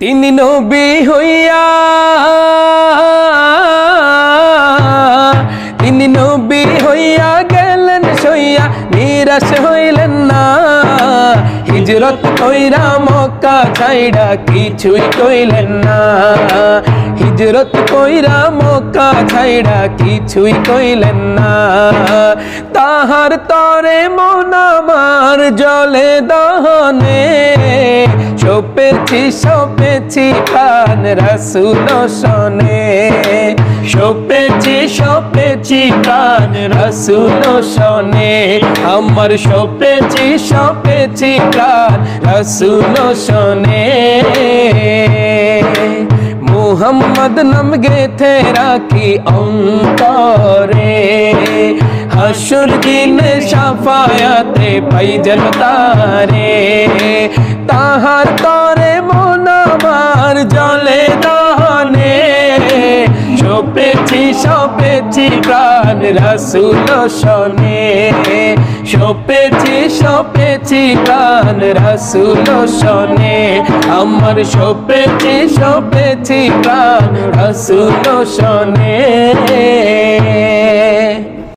তিনি নবী হইয়া, তিনি নবী হইয়া গেলেন সইয়া, নিরাশ হইলেন না। হিজরত কইরা মক্কা ছাইড়া কিছুই কইলেন না। হিজরত কইরা মক্কা ছাইড়া কিছুই কইলেন না। তাহার তরে মন আমার জলে দহনে। সপেছি সপেছি কান রসুল শোনে? সপেছি সপেছি কান রসুল শোনে। আমার সপেছি সপেছি কান রসুল শোনে। মুহাম্মদ নাম গেথে রাখি অন্তরে। হাসুর দিন সাফায়াতে পাই জনতারে তাহার তরে সপেছি সপেছি প্রাণ রসুল শোনে সপেছি সপেছি প্রাণ রসুল শোনে আমার সপেছি সপেছি প্রাণ রসুল শোনে